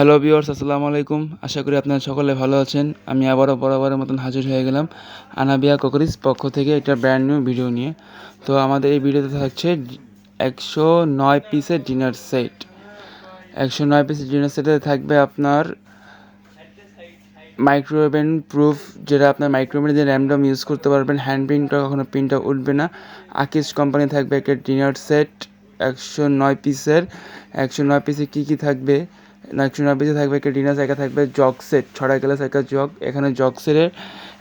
Hello viewers আসসালামু আলাইকুম। আশা করি আপনারা সকলে ভালো আছেন। আমি আবারও বরাবরের মতন হাজির হয়ে গেলাম আনাবিয়া কোকরিস পক্ষ থেকে একটা ব্র্যান্ড নিউ ভিডিও নিয়ে। তো আমাদের এই ভিডিওতে থাকছে একশো নয় পিসের ডিনার সেট একশো নয় পিসের ডিনার সেটে থাকবে আপনার মাইক্রোওভেন প্রুফ যেটা আপনার মাইক্রোওভেনে যে র্যামডম ইউজ করতে পারবেন হ্যান্ড প্রিন্টটা কখনো প্রিন্টটা উঠবে না। আকিস কোম্পানি থাকবে একটা ডিনার সেট একশো নয় পিসের। একশো নয় পিসে কী কী থাকবে? পিসে থাকবে, একটা ডিনার একা থাকবে জগ সেট ছড়া গ্লাস একটা জগ এখানে জগ সেটের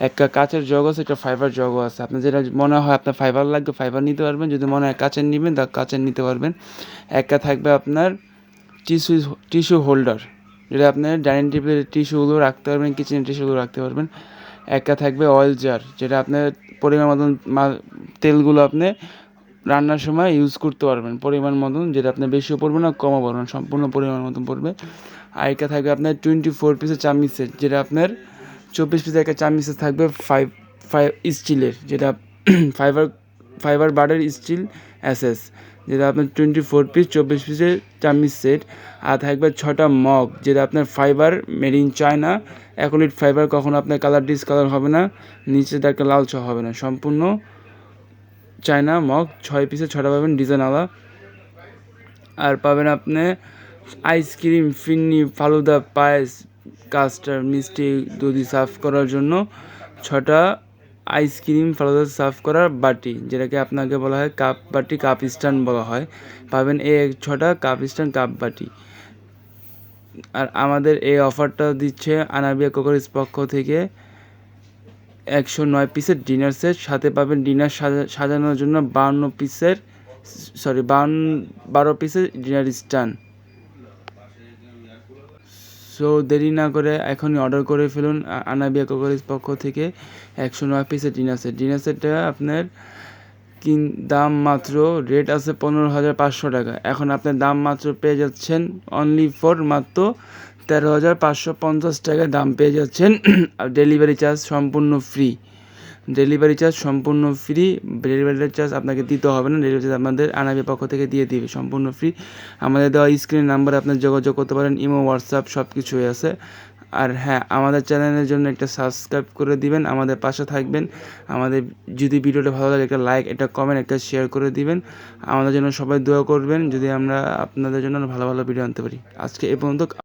একটা কাচের জগ আছে, একটা ফাইবার জগও আছে। আপনার যেটা মনে হয় আপনার ফাইবার লাগবে ফাইবার নিতে পারবেন, যদি মনে হয় কাচের নেবেন, তা কাচের নিতে পারবেন। একটা থাকবে আপনার টিস্যু টিস্যু হোল্ডার যেটা আপনার ডাইনিং টেবিলের টিস্যুগুলো রাখতে পারবেন কিচেনের টিস্যুগুলো রাখতে পারবেন। একটা থাকবে অয়েল জার যেটা আপনার পরিমাণ মতন তেলগুলো আপনি রান্নার সময় ইউজ করতে পারবেন। পরিমাণ মতন, যেটা আপনার বেশিও পড়বে না, কমও পড়বে না সম্পূর্ণ পরিমাণ মতন পড়বে আর একটা থাকবে আপনার টোয়েন্টি ফোর পিসের চামিচ সেট যেটা আপনার চব্বিশ পিসের একটা চামিচ set থাকবে ফাইভ ফাইভ স্টিলের যেটা ফাইবার ফাইবার বার্ডের স্টিল এসএস যেটা আপনার টোয়েন্টি ফোর পিস চব্বিশ পিসের চামিচ সেট আর থাকবে ছটা মগ যেটা আপনার ফাইবার মেড ইন চায়না অ্যাকোলিট ফাইবার কখনো আপনার কালার ডিসকালার হবে না নিচে একটা লাল ছ হবে না, সম্পূর্ণ চায়না, মগ, ছয় পিসে ছটা পাবেন ডিজাইন আলা আর পাবেন আপনি আইসক্রিম ফিন্নি, ফালুদা, পায়েস কাস্টার্ড মিষ্টি দুধি সার্ভ করার জন্য ছটা আইসক্রিম ফালুদা সার্ভ করার বাটি, যেটাকে আপনাকে বলা হয় কাপ বাটি কাপ স্ট্যান্ড বলা হয়। পাবেন এ ছটা কাপ স্ট্যান্ড কাপ বাটি। আর আমাদের এই অফারটা দিচ্ছে আনাবিয়া কোকরিস পক্ষ থেকে একশো নয় পিসের ডিনার সেট, সাথে পাবেন ডিনার সাজানোর জন্য বাউন্ন পিসের, সরি বাউন্ন বারো পিসের ডিনার স্ট্যান্ড। সো দেরি না করে এখনই অর্ডার করে ফেলুন আনাবিয়া কোকরিস পক্ষ থেকে একশো নয় পিসের ডিনার সেট। ডিনার সেটটা আপনার কিন, দাম মাত্র, রেট আছে পনেরো হাজার পাঁচশো টাকা। এখন আপনার দাম মাত্র পেয়ে যাচ্ছেন অনলি ফর মাত্র তেরো হাজার পাঁচশো পঞ্চাশ টাকায় দাম পেয়ে যাচ্ছেন। আর ডেলিভারি চার্জ সম্পূর্ণ ফ্রি ডেলিভারি চার্জ সম্পূর্ণ ফ্রি ডেলিভারি চার্জ আপনাকে দিতে হবে না। ডেলিভারি চার্জ আমাদের আনাবির পক্ষ থেকে দিয়ে দিবে। সম্পূর্ণ ফ্রি আমাদের দেওয়া স্ক্রিন নাম্বারে আপনার যোগাযোগ করতে পারেন। ইমো হোয়াটসঅ্যাপ সব কিছুই আছে। আর হ্যাঁ আমাদের চ্যানেলের জন্য একটা সাবস্ক্রাইব করে দিবেন। আমাদের পাশে থাকবেন। আমাদের যদি ভিডিওটা ভালো লাগে, একটা লাইক একটা কমেন্ট একটা শেয়ার করে দিবেন। আমাদের জন্য সবাই দোয়া করবেন। যদি আমরা আপনাদের জন্য ভালো ভালো ভিডিও আনতে পারি। আজকে এ পর্যন্ত।